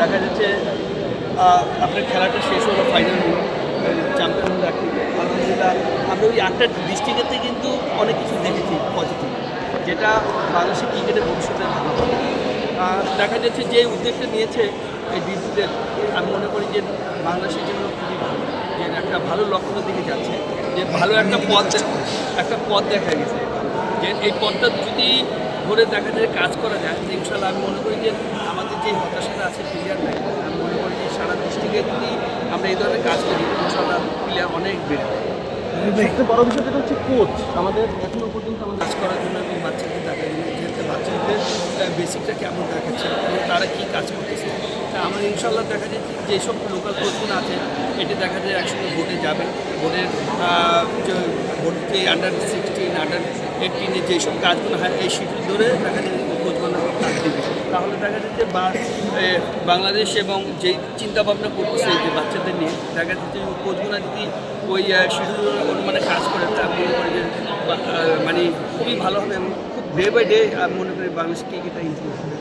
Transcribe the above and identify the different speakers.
Speaker 1: দেখা যাচ্ছে আপনার খেলাটা শেষ হলো ফাইনাল চ্যাম্পিয়ন হলো আলহামদুলিল্লাহ, আমরা ওই আটটা ডিস্ট্রিক্টেতে কিন্তু অনেক কিছু দেখেছি পজিটিভ যেটা বাংলাদেশের ক্রিকেটের ভবিষ্যতে ভালো হবে। দেখা যাচ্ছে যে উদ্যোগটা নিয়েছে এই ডিসিদের আমি মনে করি যে বাংলাদেশের জন্য খুবই ভালো। যে একটা ভালো লক্ষ্যের দিকে যাচ্ছে, যে ভালো একটা পথ একটা পথ দেখা গেছে। যে এই পথটা যদি ধরে দেখা যায়, কাজ করা যায় ইনশাল্লাহ আমি মনে করি যে আমাদের যে আছে প্লেয়ার নাই। আমি মনে করি সারা ডিস্ট্রিক্টে যদি আমরা এই ধরনের কাজ করি ইনশাল্লাহ প্লেয়ার অনেক বেড়ে যাবে।
Speaker 2: সবচেয়ে বড় বিষয় যেটা হচ্ছে কোচ আমাদের এখনও পর্যন্ত আমাদের
Speaker 1: কাজ করার জন্য এবং বাচ্চাদের দেখা জন্য যেহেতু বাচ্চাদের বেসিকটা কেমন দেখাচ্ছে এবং তারা কী কাজ করতেছে। তা আমার ইনশাল্লাহ দেখা যায় যে যেসব লোকাল কোচগুলো আছে এটি দেখা যায় একসঙ্গে ভোটে যাবে ভোটের ভোটকে আন্ডার সিক্সটিন আন্ডার এইটিনের যেসব কাজগুলো হয় এই শিডিউল ধরে দেখা যায় কোচগুলো দেখা যাচ্ছে বা বাংলাদেশ এবং যেই চিন্তা চিন্তাভাবনা করতেছে যে বাচ্চাদের নিয়ে দেখা যাচ্ছে কোচগুলো যদি ওই শিডিউল অনুমানে কাজ করে, তা মনে করি যে মানে খুবই ভালো হবে এবং খুব ডে বাই ডে মনে করি বাংলাদেশ ক্রিকেটটা ইম্প্রুভ হবে।